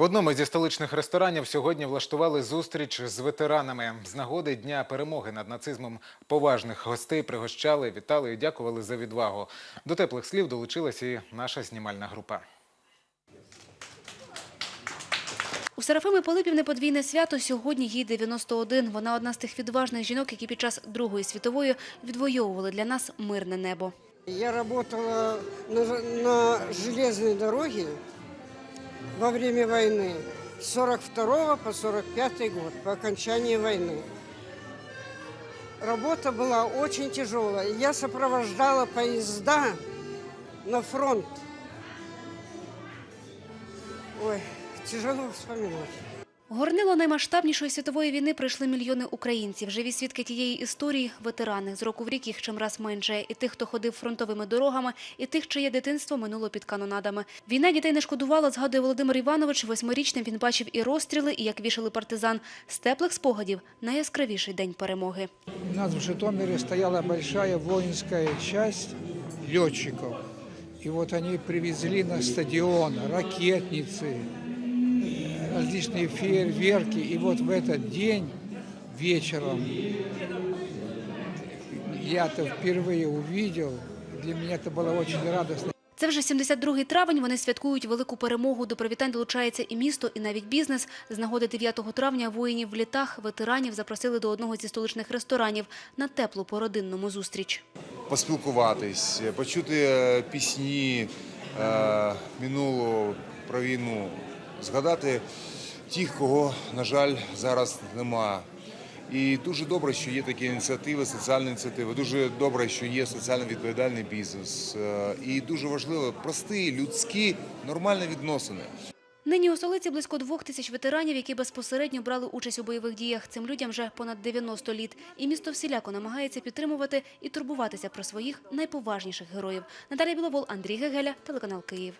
В одному зі столичних ресторанів сьогодні влаштували зустріч з ветеранами. З нагоди Дня перемоги над нацизмом поважних гостей пригощали, вітали і дякували за відвагу. До теплих слів долучилась і наша знімальна група. У Серафими Пилипівни подвійне свято сьогодні їй 91. Вона одна з тих відважних жінок, які під час Другої світової відвоювали для нас мирне небо. Я работала на, на железной дороге во время войны с 42 по 45 год, по окончании войны. Работа была очень тяжелая. Я сопровождала поезда на фронт. Ой, тяжело вспоминать. Горнило наймасштабнішої світової війни прийшли мільйони українців. Живі свідки тієї історії – ветерани. З року в рік їх чимраз менше. І тих, хто ходив фронтовими дорогами, і тих, чиє дитинство минуло під канонадами. Війна дітей не шкодувала, згадує Володимир Іванович. Восьмирічним він бачив і розстріли, і як вішали партизан. З теплих спогадів – найяскравіший день перемоги. У нас в Житомире стояла большая воинская часть летчиков. И вот они привезли на стадион ракетницы, различные фейерверки. И вот в этот день вечером я это впервые увидел. Для меня это было очень радостно. Це вже 72-й травень. Вони святкують велику перемогу. До привітань долучається і місто, і навіть бізнес. З нагоди 9 травня воїнів в літах ветеранів запросили до одного зі столичних ресторанів на теплу породинному зустріч. поспілкуватись, почути е, пісні е, минулого про війну, згадати тих, кого, на жаль, зараз нема. І дуже добре, що є такі ініціативи, соціальні ініціативи. Дуже добре, що є соціально відповідальний бізнес. Е, І дуже важливо прості, людські, нормальні відносини. Нині у столиці близько двох тисяч ветеранів, які безпосередньо брали участь у бойових діях. Цим людям вже понад 90 літ. І місто всіляко намагається підтримувати і турбуватися про своїх найповажніших героїв. Наталія Біловол, Андрій Гегеля, телеканал Київ.